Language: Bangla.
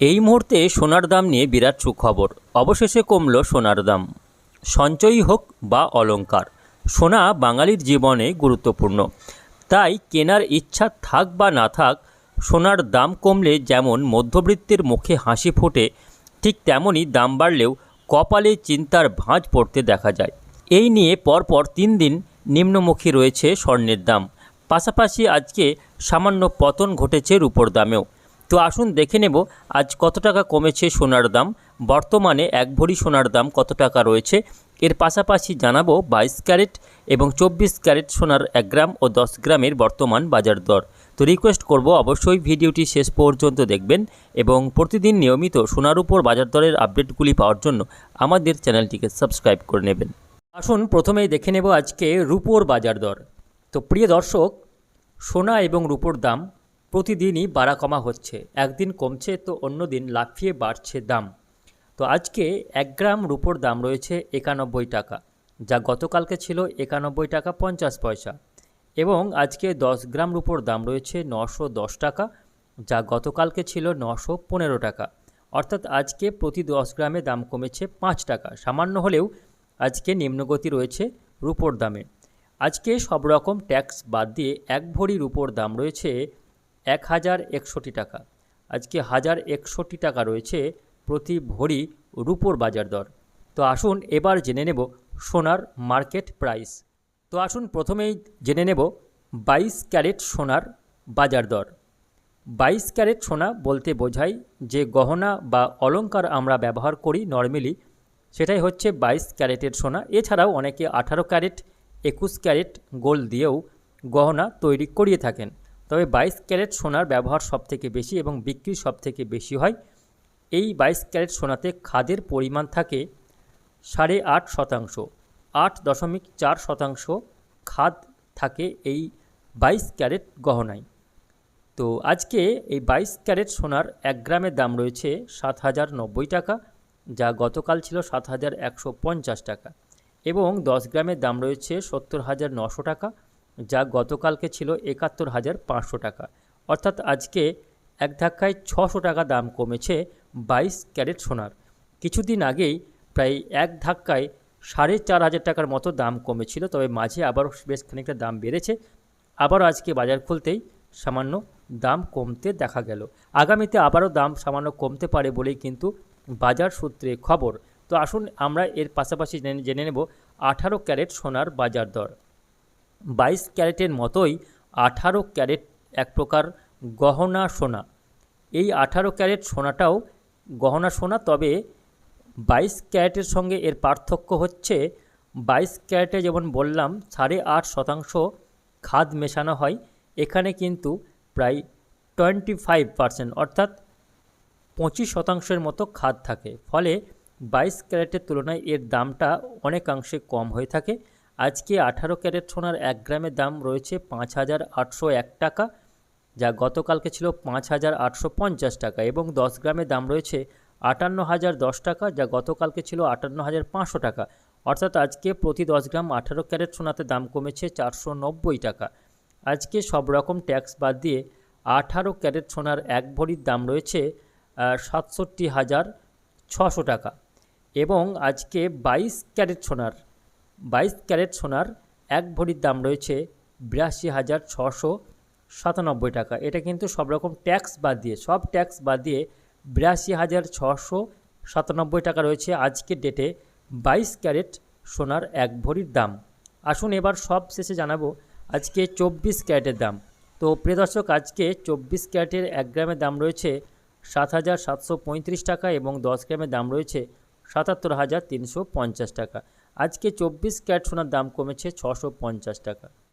এই মুহূর্তে সোনার দাম নিয়ে বিরাট সুখবর। অবশেষে কমল সোনার দাম। সঞ্চয়ই হোক বা অলংকার, সোনা বাঙালির জীবনে গুরুত্বপূর্ণ। তাই কেনার ইচ্ছা থাক বা না থাক, সোনার দাম কমলে যেমন মধ্যবিত্তের মুখে হাসি ফোটে, ঠিক তেমনই দাম বাড়লেও কপালে চিন্তার ভাঁজ পড়তে দেখা যায়। এই নিয়ে পরপর তিন দিন নিম্নমুখী রয়েছে স্বর্ণের দাম। পাশাপাশি আজকে সামান্য পতন ঘটেছে রূপোর দামেও। তো আসুন দেখে নেব আজ কত টাকা কমেছে সোনার দাম। বর্তমানে এক ভরি সোনার দাম কত টাকা রয়েছে? এর পাশাপাশি জানাব বাইশ ক্যারেট এবং চব্বিশ ক্যারেট সোনার এক গ্রাম ও দশ গ্রামের বর্তমান বাজার দর। তো রিকোয়েস্ট করব অবশ্যই ভিডিওটি শেষ পর্যন্ত দেখবেন এবং প্রতিদিন নিয়মিত সোনার উপর বাজার দরের আপডেটগুলি পাওয়ার জন্য আমাদের চ্যানেলটিকে সাবস্ক্রাইব করে নেবেন। আসুন প্রথমেই দেখে নেব আজকে রুপোর বাজার দর। তো প্রিয় দর্শক, সোনা এবং রুপোর দাম প্রতিদিনই বাড়া কমা হচ্ছে, একদিন কমছে তো অন্য দিন লাফিয়ে বাড়ছে দাম। তো আজকে এক গ্রাম রুপোর দাম রয়েছে একানব্বই টাকা, যা গতকালকে ছিল একানব্বই টাকা পঞ্চাশ পয়সা এবং আজকে দশ গ্রাম রুপোর দাম রয়েছে নশো দশ টাকা, যা গতকালকে ছিল নশো পনেরো টাকা। অর্থাৎ আজকে প্রতি দশ গ্রামে দাম কমেছে পাঁচ টাকা, সামান্য হলেও আজকে নিম্নগতি রয়েছে রুপোর দামে। আজকে সব রকম ট্যাক্স বাদ দিয়ে এক ভরি রুপোর দাম রয়েছে এক হাজার একষট্টি টাকা। আজকে হাজার একষট্টি টাকা রয়েছে প্রতি ভরি রূপোর বাজার দর। তো আসুন এবার জেনে নেব সোনার মার্কেট প্রাইস। তো আসুন প্রথমেই জেনে নেব বাইশ ক্যারেট সোনার বাজার দর। বাইশ ক্যারেট সোনা বলতে বোঝায় যে গহনা বা অলংকার আমরা ব্যবহার করি নর্মালি, সেটাই হচ্ছে বাইশ ক্যারেটের সোনা। এছাড়াও অনেকে আঠারো ক্যারেট, একুশ ক্যারেট গোল্ড দিয়েও গহনা তৈরি করিয়ে থাকেন। তবে বাইশ ক্যারেট সোনার ব্যবহার সবথেকে বেশি এবং বিক্রি সবথেকে বেশি হয়। এই বাইশ ক্যারেট সোনাতে খাদের পরিমাণ থাকে সাড়ে আট শতাংশ, আট দশমিক চার শতাংশ খাদ থাকে এই বাইশ ক্যারেট গহনায়। তো আজকে এই বাইশ ক্যারেট সোনার এক গ্রামের দাম রয়েছে সাত হাজার নব্বই টাকা, যা গতকাল ছিল সাত হাজার একশো পঞ্চাশ টাকা এবং দশ গ্রামের দাম রয়েছে সত্তর হাজার নশো টাকা। যা গতকালকে ছিল একাত্তর হাজার পাঁচশো টাকা। অর্থাৎ আজকে এক ধাক্কায় ছশো টাকা দাম কমেছে বাইশ ক্যারেট সোনার। কিছুদিন আগেই প্রায় এক ধাক্কায় সাড়ে চার হাজার টাকার মতো দাম কমেছিল, তবে মাঝে আবারও বেশ খানিকটা দাম বেড়েছে। আবারও আজকে বাজার খুলতেই সামান্য দাম কমতে দেখা গেল। আগামীতে আবারও দাম সামান্য কমতে পারে বলেই কিন্তু বাজার সূত্রে খবর। তো আসুন আমরা এর পাশাপাশি জেনে নেব আঠারো ক্যারেট সোনার বাজার দর। বাইশ ক্যারেটের মতোই আঠারো ক্যারেট এক প্রকার গহনা সোনা। এই আঠারো ক্যারেট সোনাটাও গহনা সোনা, তবে বাইশ ক্যারেটের সঙ্গে এর পার্থক্য হচ্ছে বাইশ ক্যারেটে যেমন বললাম, সাড়ে আট শতাংশ খাদ মেশানো হয়। এখানে কিন্তু প্রায় টোয়েন্টি ফাইভ পার্সেন্ট অর্থাৎ পঁচিশ শতাংশের মতো খাদ থাকে। ফলে বাইশ ক্যারেটের তুলনায় এর দামটা অনেকাংশে কম হয়ে থাকে। আজকে আঠারো ক্যারেট সোনার এক গ্রামের দাম রয়েছে পাঁচ হাজার আটশো এক টাকা, যা গতকালকে ছিল পাঁচ হাজার আটশো পঞ্চাশ টাকা এবং দশ গ্রামের দাম রয়েছে আটান্ন হাজার দশ টাকা, যা গতকালকে ছিল আটান্ন হাজার পাঁচশো টাকা। অর্থাৎ আজকে প্রতি দশ গ্রাম আঠারো ক্যারেট সোনাতে দাম কমেছে চারশো নব্বই টাকা। আজকে সব রকম ট্যাক্স বাদ দিয়ে আঠারো ক্যারেট সোনার এক ভরির দাম রয়েছে সাতষট্টি হাজার ছশো টাকা এবং আজকে বাইশ ক্যারেট সোনার বাইশ ক্যারেট সোনার এক ভরির দাম রয়েছে বিরাশি হাজার ছশো সাতানব্বই টাকা। এটা কিন্তু সব রকম ট্যাক্স বাদ দিয়ে, সব ট্যাক্স বাদ দিয়ে বিরাশি হাজার ছশো সাতানব্বই টাকা রয়েছে আজকের ডেটে বাইশ ক্যারেট সোনার এক ভরির দাম। আসুন এবার সব শেষে জানাব আজকে চব্বিশ ক্যারেটের দাম। তো প্রিয় দর্শক, আজকে চব্বিশ ক্যারেটের এক গ্রামের দাম রয়েছে সাত হাজার সাতশো পঁয়ত্রিশ টাকা এবং দশ গ্রামের দাম রয়েছে সাতাত্তর হাজার তিনশো পঞ্চাশ টাকা। আজকে চব্বিশ ক্যারেট সোনার দাম কমেছে ছশো পঞ্চাশ টাকা।